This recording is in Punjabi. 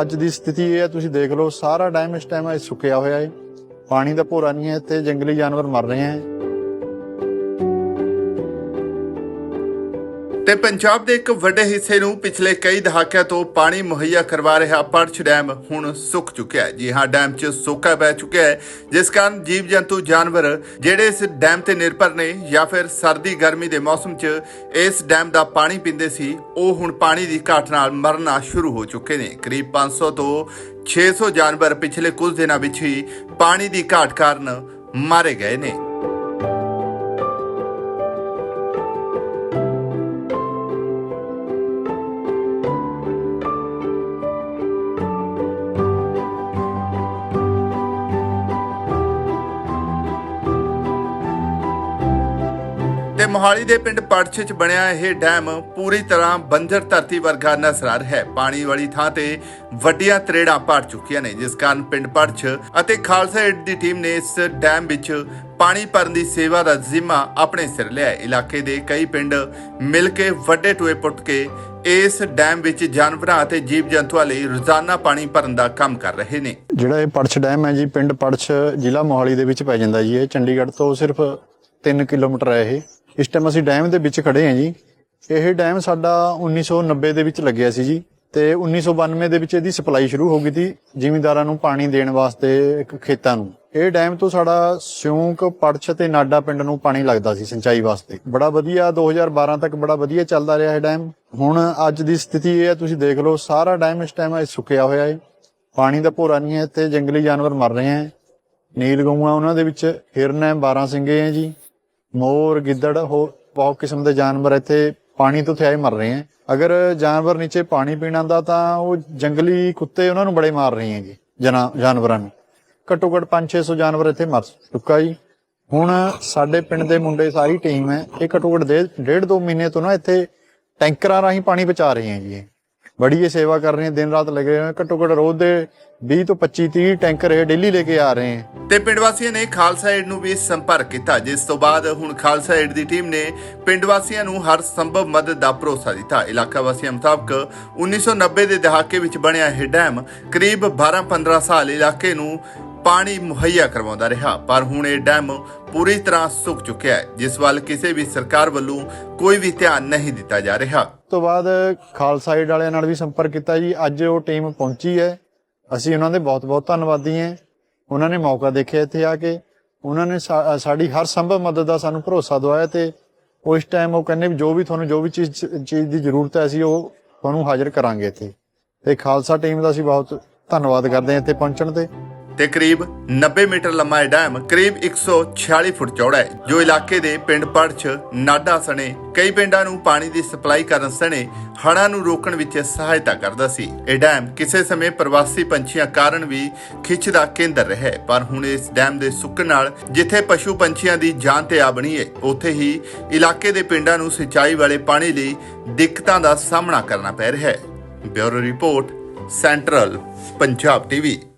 ਅੱਜ ਦੀ ਸਥਿਤੀ ਇਹ ਹੈ, ਤੁਸੀਂ ਦੇਖ ਲਓ, ਸਾਰਾ ਡੈਮ ਇਸ ਟਾਈਮ ਸੁੱਕਿਆ ਹੋਇਆ ਹੈ ਪਾਣੀ ਦਾ ਭੋਰਾ ਨਹੀਂ ਹੈ ਤੇ ਜੰਗਲੀ ਜਾਨਵਰ ਮਰ ਰਹੇ ਹੈ। ਤੇ ਪੰਜਾਬ ਦੇ ਇੱਕ ਵੱਡੇ ਹਿੱਸੇ ਨੂੰ ਪਿਛਲੇ ਕਈ ਦਹਾਕਿਆਂ ਤੋਂ ਪਾਣੀ ਮੁਹੱਈਆ ਕਰਵਾ ਰਿਹਾ ਪਰਛ ਡੈਮ ਹੁਣ ਸੁੱਕ ਚੁੱਕਿਆ ਹੈ। ਜੀ ਹਾਂ, ਡੈਮ 'ਚ ਸੋਕਾ ਬਹਿ ਚੁੱਕਿਆ ਹੈ, ਜਿਸ ਕਾਰਨ ਜੀਵ ਜੰਤੂ ਜਾਨਵਰ ਜਿਹੜੇ ਇਸ ਡੈਮ ਤੇ ਨਿਰਭਰ ਨੇ ਜਾਂ ਫਿਰ ਸਰਦੀ, ਗਰਮੀ ਦੇ ਮੌਸਮ 'ਚ ਇਸ ਡੈਮ ਦਾ ਪਾਣੀ ਪੀਂਦੇ ਸੀ, ਉਹ ਹੁਣ ਪਾਣੀ ਦੀ ਘਾਟ ਨਾਲ ਮਰਨਾ ਸ਼ੁਰੂ ਹੋ ਚੁੱਕੇ ਨੇ। ਕਰੀਬ 500 ਤੋਂ 600 ਜਾਨਵਰ ਪਿਛਲੇ ਕੁਝ ਦਿਨਾਂ ਵਿੱਚ ਹੀ ਪਾਣੀ ਦੀ ਘਾਟ ਕਾਰਨ ਮਾਰੇ ਗਏ ਨੇ। ਤੇ ਮੋਹਾਲੀ ਦੇ ਪਿੰਡ ਪੜਛ ਚ ਬਣਿਆ ਇਹ ਡੈਮ ਪੂਰੀ ਤਰ੍ਹਾਂ ਬੰਜਰ ਧਰਤੀ ਵਰਗਾ ਨਜ਼ਰ ਹੈ। ਪਾਣੀ ਵਾਲੀ ਥਾਂ ਤੇ ਵੱਡੀਆਂ ਤਰੇੜਾਂ ਪੜ ਚੁੱਕੀਆਂ ਨੇ, ਜਿਸ ਕਾਰਨ ਪਿੰਡ ਪੜਛ ਅਤੇ ਖਾਲਸਾ ਏਡ ਦੀ ਟੀਮ ਨੇ ਇਸ ਡੈਮ ਵਿੱਚ ਪਾਣੀ ਭਰਨ ਦੀ ਸੇਵਾ ਦਾ ਜ਼ਿੰਮਾ ਆਪਣੇ ਸਿਰ ਲਿਆ ਇਲਾਕੇ ਦੇ ਕਈ ਪਿੰਡ ਮਿਲ ਕੇ ਵੱਡੇ ਟੋਏ ਪੁੱਟ ਕੇ ਇਸ ਡੈਮ ਵਿੱਚ ਜਾਨਵਰਾਂ ਅਤੇ ਜੀਵ ਜੰਤੂਆਂ ਲਈ ਰੋਜ਼ਾਨਾ ਪਾਣੀ ਭਰਨ ਦਾ ਕੰਮ ਕਰ ਰਹੇ ਨੇ। ਜਿਹੜਾ ਇਹ ਪੜਛ ਡੈਮ ਹੈ ਜੀ, ਪਿੰਡ ਪੜਛ ਜ਼ਿਲ੍ਹਾ ਮੋਹਾਲੀ ਦੇ ਵਿੱਚ ਪੈ ਜਾਂਦਾ ਜੀ। ਇਹ ਚੰਡੀਗੜ੍ਹ ਤੋਂ ਸਿਰਫ 3 ਕਿਲੋਮੀਟਰ ਹੈ ਇਹ। ਇਸ ਟਾਈਮ ਅਸੀਂ ਡੈਮ ਦੇ ਵਿੱਚ ਖੜੇ ਹਾਂ ਜੀ। ਇਹ ਡੈਮ ਸਾਡਾ 1990 ਦੇ ਵਿੱਚ ਲੱਗਿਆ ਸੀ ਜੀ ਤੇ 1992 ਦੇ ਵਿੱਚ ਇਹਦੀ ਸਪਲਾਈ ਸ਼ੁਰੂ ਹੋ ਗਈ ਸੀ ਜ਼ਿਮੀਂਦਾਰਾਂ ਨੂੰ ਪਾਣੀ ਦੇਣ ਵਾਸਤੇ ਇੱਕ ਖੇਤਾਂ ਨੂੰ। ਇਹ ਡੈਮ ਤੋਂ ਸਾਡਾ ਸਿਉਂਕ, ਪੜਛ ਤੇ ਨਾਡਾ ਪਿੰਡ ਨੂੰ ਪਾਣੀ ਲੱਗਦਾ ਸੀ ਸਿੰਚਾਈ ਵਾਸਤੇ। ਬੜਾ ਵਧੀਆ 2012 ਤੱਕ ਬੜਾ ਵਧੀਆ ਚੱਲਦਾ ਰਿਹਾ ਇਹ ਡੈਮ ਹੁਣ ਅੱਜ ਦੀ ਸਥਿਤੀ ਇਹ ਹੈ, ਤੁਸੀਂ ਦੇਖ ਲਓ, ਸਾਰਾ ਡੈਮ ਇਸ ਟਾਈਮ ਸੁੱਕਿਆ ਹੋਇਆ ਹੈ। ਪਾਣੀ ਦਾ ਭੋਰਾ ਨਹੀਂ ਹੈ ਤੇ ਜੰਗਲੀ ਜਾਨਵਰ ਮਰ ਰਹੇ ਹੈ। ਨੀਲ ਗਊਆਂ ਉਹਨਾਂ ਦੇ ਵਿੱਚ, ਹਿਰਨ ਹੈ 12 ਸਿੰਘੇ ਹੈ ਜੀ। ਮੋਰ, ਗਿੱਦੜ ਹੋ ਬਹੁਤ ਕਿਸਮ ਦੇ ਜਾਨਵਰ ਇੱਥੇ ਪਾਣੀ ਤੋਂ ਥਿਆਏ ਮਰ ਰਹੇ ਹੈ। ਅਗਰ ਜਾਨਵਰ ਨੀਚੇ ਪਾਣੀ ਪੀਣ ਆਉਂਦਾ ਤਾਂ ਉਹ ਜੰਗਲੀ ਕੁੱਤੇ ਉਹਨਾਂ ਨੂੰ ਬੜੇ ਮਾਰ ਰਹੇ ਹੈ ਜੀ, ਜਨਾ, ਜਾਨਵਰਾਂ ਨੂੰ। ਘੱਟੋ ਘੱਟ 5-600 ਜਾਨਵਰ ਇੱਥੇ ਮਰ ਚੁੱਕਾ ਜੀ। ਹੁਣ ਸਾਡੇ ਪਿੰਡ ਦੇ ਮੁੰਡੇ ਸਾਰੀ ਟੀਮ ਹੈ, ਇਹ ਘੱਟੋ ਘੱਟ ਡੇ- ਡੇਢ ਦੋ ਮਹੀਨੇ ਤੋਂ ਨਾ ਇੱਥੇ ਟੈਂਕਰਾਂ ਰਾਹੀਂ ਪਾਣੀ ਪਹੁੰਚਾ ਰਹੇ ਹੈ ਜੀ ਇਹ। ਬੜੀ ਇਹ ਸੇਵਾ ਕਰ ਰਹੇ ਹੈ ਦਿਨ ਰਾਤ ਲੱਗੇ ਹੋਏ ਘੱਟੋ ਘੱਟ ਰੋਜ਼ ਦੇ 20 ਤੋਂ 25 30 ਟੈਂਕਰ ਇਹ ਡੇਲੀ ਲੈ ਕੇ ਆ ਰਹੇ ਹੈ ਤੇ ਪਿੰਡ ਵਾਸੀਆਂ ਨੇ ਖਾਲਸਾ ਏਡ ਨੂੰ ਵੀ ਸੰਪਰਕ ਕੀਤਾ, ਜਿਸ ਤੋਂ ਬਾਅਦ ਹੁਣ ਖਾਲਸਾ ਏਡ ਦੀ ਟੀਮ ਨੇ ਪਿੰਡ ਵਾਸੀਆਂ ਨੂੰ ਹਰ ਸੰਭਵ ਮਦਦ ਦਾ ਭਰੋਸਾ ਦਿੱਤਾ। ਇਲਾਕਾ ਵਾਸੀਆਂ ਮੁਤਾਬਕ 1990 ਦੇ ਦਹਾਕੇ ਵਿੱਚ ਬਣਿਆ ਇਹ ਡੈਮ ਕਰੀਬ 12-15 ਸਾਲ ਇਲਾਕੇ ਨੂੰ ਪਾਣੀ ਮੁਹੱਈਆ ਕਰਵਾਉਂਦਾ ਰਿਹਾ, ਪਰ ਹੁਣ ਇਹ ਡੈਮ ਪੂਰੀ ਤਰ੍ਹਾਂ ਸੁੱਕ ਚੁੱਕਿਆ ਹੈ, ਜਿਸ ਵੱਲ ਕਿਸੇ ਵੀ ਸਰਕਾਰ ਵੱਲੋਂ ਕੋਈ ਵੀ ਧਿਆਨ ਨਹੀਂ ਦਿੱਤਾ ਜਾ ਰਿਹਾ। ਉਸ ਤੋਂ ਬਾਅਦ ਖਾਲਸਾ ਏਡ ਵਾਲਿਆਂ ਨਾਲ ਵੀ ਸੰਪਰਕ ਕੀਤਾ ਜੀ, ਅੱਜ ਉਹ ਟੀਮ ਪਹੁੰਚੀ ਹੈ। ਅਸੀਂ ਉਹਨਾਂ ਦੇ ਬਹੁਤ-ਬਹੁਤ ਧੰਨਵਾਦੀ ਹਾਂ। ਉਹਨਾਂ ਨੇ ਮੌਕਾ ਦੇਖਿਆ ਇੱਥੇ ਆ ਕੇ। ਉਹਨਾਂ ਨੇ ਸਾਡੀ ਹਰ ਸੰਭਵ ਮਦਦ ਦਾ ਸਾਨੂੰ ਭਰੋਸਾ ਦਵਾਇਆ ਤੇ ਉਸ ਟਾਈਮ ਉਹ ਕਹਿੰਦੇ ਜੋ ਵੀ ਤੁਹਾਨੂੰ ਜੋ ਵੀ ਚੀਜ਼ ਚੀਜ਼ ਦੀ ਜ਼ਰੂਰਤ ਹੈ, ਅਸੀਂ ਉਹ ਤੁਹਾਨੂੰ ਹਾਜ਼ਰ ਕਰਾਂਗੇ ਇੱਥੇ। ਤੇ ਖਾਲਸਾ ਟੀਮ ਦਾ ਅਸੀਂ ਬਹੁਤ ਧੰਨਵਾਦ ਕਰਦੇ ਹਾਂ ਇੱਥੇ ਪਹੁੰਚਣ ਤੇ। ਤੇ ਕਰੀਬ 90 ਮੀਟਰ ਲੰਮਾ ਇਹ ਡੈਮ ਕਰੀਬ 146 ਫੁੱਟ ਚੌੜਾ ਹੈ, ਜੋ ਇਲਾਕੇ ਦੇ ਪਿੰਡ ਪੜਛ ਨਾਡਾ ਸਣੇ, ਕਈ ਪਿੰਡਾਂ ਨੂੰ ਪਾਣੀ ਦੀ ਸਪਲਾਈ ਕਰਨ ਸਣੇ ਹੜ੍ਹਾਂ ਨੂੰ ਰੋਕਣ ਵਿੱਚ ਸਹਾਇਤਾ ਕਰਦਾ ਸੀ। ਇਹ ਡੈਮ ਕਿਸੇ ਸਮੇਂ ਪ੍ਰਵਾਸੀ ਪੰਛੀਆਂ ਕਾਰਨ ਵੀ ਖਿੱਚ ਦਾ ਕੇਂਦਰ ਰਿਹਾ ਪਰ ਹੁਣ ਇਸ ਡੈਮ ਦੇ ਸੁੱਕਣ ਨਾਲ ਜਿੱਥੇ ਪਸ਼ੂ ਪੰਛੀਆਂ ਦੀ ਜਾਨ ਤੇ ਆ ਬਣੀ ਹੈ, ਉੱਥੇ ਹੀ ਇਲਾਕੇ ਦੇ ਪਿੰਡਾਂ ਨੂੰ ਸਿੰਚਾਈ ਵਾਲੇ ਪਾਣੀ ਲਈ ਦਿੱਕਤਾਂ ਦਾ ਸਾਹਮਣਾ ਕਰਨਾ ਪੈ ਰਿਹਾ ਹੈ। Bureau report, central, Punjab TV.